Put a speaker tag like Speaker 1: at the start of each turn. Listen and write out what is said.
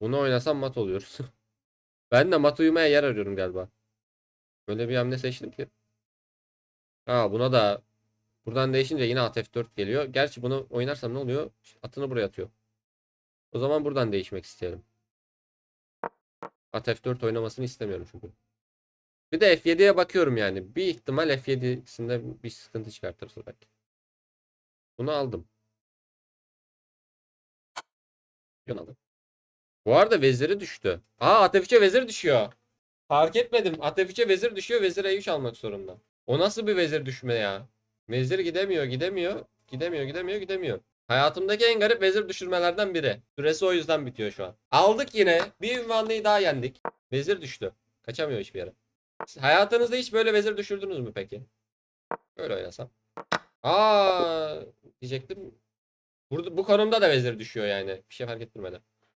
Speaker 1: Bunu oynasam mat oluyoruz. ben de mat uyumaya yer arıyorum galiba. Böyle bir hamle seçtim ki. Ha buna da buradan değişince yine at F4 geliyor. Gerçi bunu oynarsam ne oluyor? Atını buraya atıyor. O zaman buradan değişmek isteyelim. At F4 oynamasını istemiyorum çünkü. Bir de F7'ye bakıyorum yani. Bir ihtimal F7'sinde bir sıkıntı çıkartırsa belki. Bunu aldım. Bunu aldım. Bu arada veziri düştü. Aa at F3'e vezir düşüyor. Fark etmedim. At F3'e vezir düşüyor. Vezir E3 almak zorunda. O nasıl bir vezir düşme ya? Vezir gidemiyor, gidemiyor. Gidemiyor, gidemiyor, gidemiyor. Hayatımdaki en garip vezir düşürmelerden biri. Süresi o yüzden bitiyor şu an. Aldık yine. Bir ünvanlıyı daha yendik. Vezir düştü. Kaçamıyor hiçbir yere. Hayatınızda hiç böyle vezir düşürdünüz mü peki? Böyle oynasam. Aa diyecektim. Burada bu konumda da vezir düşüyor yani. Bir şey fark ettirmeden.